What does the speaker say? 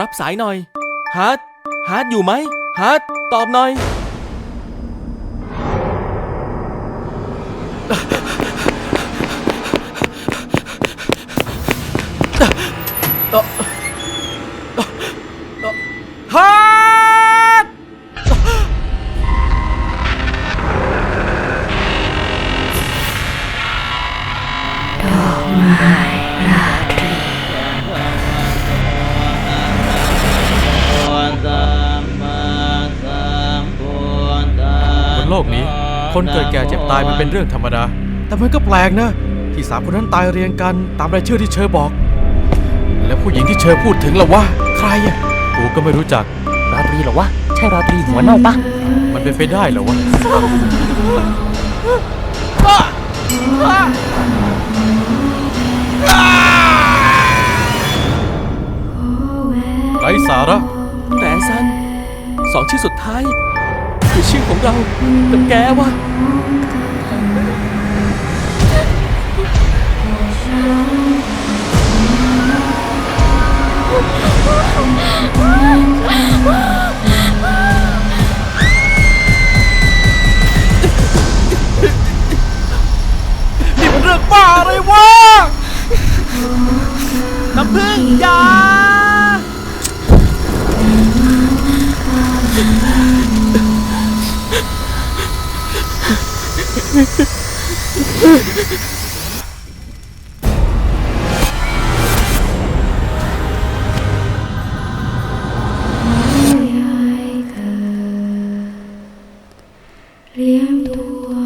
รับสายหน่อยฮาร์ดฮาร์ดอยู่ไหมฮาร์ดตอบหน่อย ฮาร์ดบนโลกนี้ คนเกิดแก่เจ็บตายมันเป็นเรื่องธรรมดา แต่มันก็แปลกนะ ที่สามคนนั้นตายเรียงกันตามรายชื่อที่เชอบอก แล้วผู้หญิงที่เชอพูดถึงล่ะวะใครอะกูก็ไม่รู้จัก ราตรีเหรอวะ ใช่ราตรีหัวเน่าปะมันเป็นไปได้เหรอวะไรสาระแต่ซันสองชื่อสุดท้าย คือชื่อของเรากับแกวะ เลี้ยงตัว